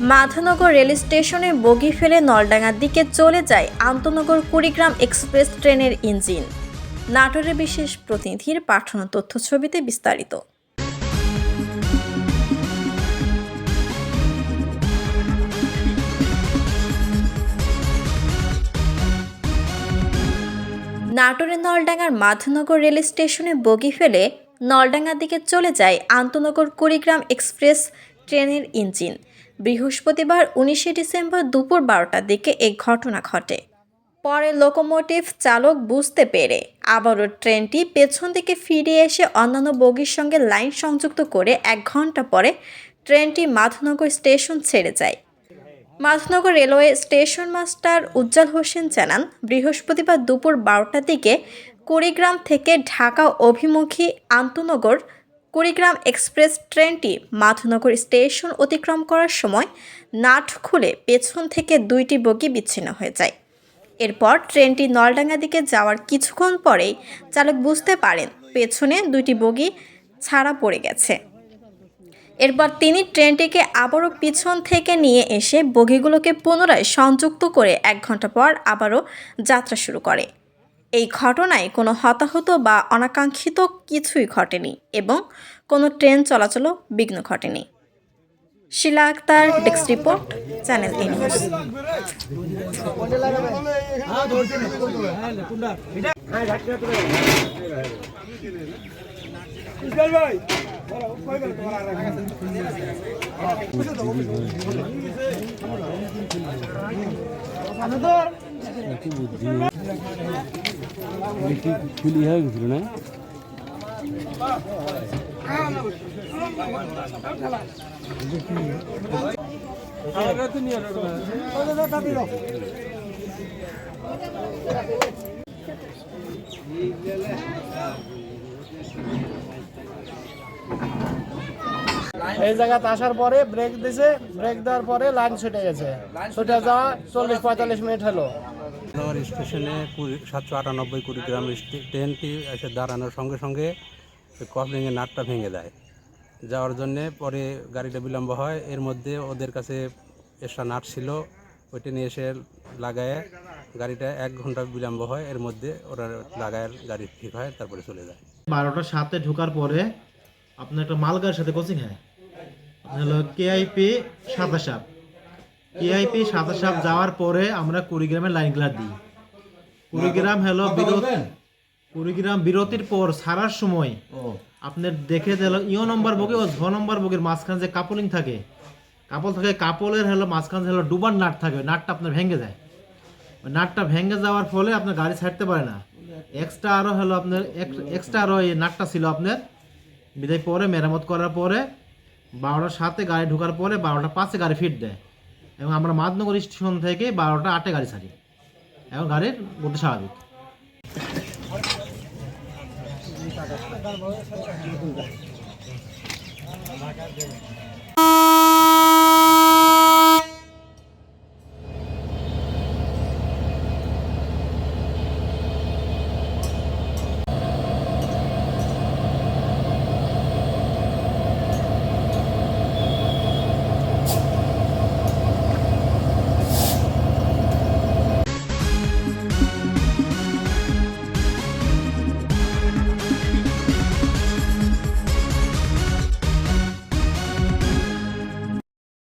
মাধানগর rail স্টেশনে বগি ফেলে নলডাঙ্গার দিকে চলে যায় আন্তনগর কুড়িগ্রাম এক্সপ্রেস ট্রেনের ইঞ্জিন। নাটোরের বিশেষ প্রতিনিধির পাঠানো তথ্য ছবিতে বিস্তারিত। নাটোরের নলডাঙ্গার মাধনগর রেল স্টেশনে বগি ফেলে নলডাঙ্গার দিকে চলে যায় আন্তনগর কুড়িগ্রাম এক্সপ্রেস ট্রেনের ইঞ্জিন। বৃহস্পতিবার উনিশে ডিসেম্বর দুপুর বারোটার দিকে এই ঘটনা ঘটে। পরে লোকোমোটিভ চালক বুঝতে পেরে আবারও ট্রেনটি পেছন দিকে ফিরে এসে অন্যান্য বগির সঙ্গে লাইন সংযুক্ত করে এক ঘণ্টা পরে ট্রেনটি মাধনগর স্টেশন ছেড়ে যায়। Madhnagar railway station master Ujjwal Hossain জানান, বৃহস্পতিবার দুপুর বারোটার দিকে কুড়িগ্রাম থেকে ঢাকা অভিমুখী আন্তনগর কুড়িগ্রাম এক্সপ্রেস ট্রেনটি মাধনগর স্টেশন অতিক্রম করার সময় নাট খুলে পেছন থেকে দুইটি বগি বিচ্ছিন্ন হয়ে যায়। এরপর ট্রেনটি নলডাঙ্গা দিকে যাওয়ার কিছুক্ষণ পরেই চালক বুঝতে পারেন পেছনে দুইটি বগি ছাড়া পড়ে গেছে। এরপর তিনি ট্রেনটিকে আবারও পিছন থেকে নিয়ে এসে বগিগুলোকে পুনরায় সংযুক্ত করে এক ঘণ্টা পর আবারও যাত্রা শুরু করে। এই ঘটনায় কোনো হতাহত বা অনাকাঙ্ক্ষিত কিছুই ঘটেনি এবং কোনো ট্রেন চলাচলও বিঘ্ন ঘটেনি Shila Akter desk report channel A news বুদ্ধি খুলি হয়ে গেছিল, না? এই জায়গাতে আসার পরে ব্রেক দিছে ব্রেক দেওয়ার পরে লাইন ছুটে গেছে। ছুটে যাওয়া চল্লিশ পঁয়তাল্লিশ মিনিট হলো। নগর স্টেশনে সাতশো আটানব্বই কুড়িগ্রাম ট্রেনটি এসে দাঁড়ানোর সঙ্গে সঙ্গে কফলিংয়ের নাটটা ভেঙে দেয়। যাওয়ার জন্যে পরে গাড়িটা বিলম্ব হয়। এর মধ্যে ওদের কাছে এক্সট্রা নাট ছিল। ওইটা নিয়ে এসে লাগায় গাড়িটা এক ঘণ্টা বিলম্ব হয়। এর মধ্যে ওরা লাগায় গাড়ি ঠিক হয়, তারপরে চলে যায়। বারোটার সাথে ঢোকার পরে আপনার একটা মালগার সাথে কোচিং হয়। আপনার হলো কেআইপি সাতাশাপ কেআইপি সাতাশাপ যাওয়ার পরে আমরা কুড়িগ্রামের লাইন ক্লার দিই। কুড়িগ্রাম হলো বিরত কুড়িগ্রাম বিরতির পর সারার সময় আপনার দেখে দিল ইও নম্বর বগি ও ঝ নম্বর বগির মাঝখানে যে কাপলিং থাকে। কাপল থাকে কাপলের হলো মাঝখানে হলো ডুবার নাট থাকে নাটটা আপনার ভেঙে যায়। ওই নাটটা ভেঙে যাওয়ার ফলে আপনার গাড়ি ছাড়তে পারে না। এক্সট্রা আরও হলো আপনার এক্সট্রা আরও এই নাটটা ছিল আপনার। বিদায় পরে মেরামত করার পরে বারোটার সাথে গাড়ি ঢোকার পরে বারোটা পাঁচে গাড়ি ফিট দেয়। এবং আমরা মাদনগর স্টেশন থেকে বারোটা আটে গাড়ি ছাড়ি। এবং গাড়ির গতি স্বাভাবিক।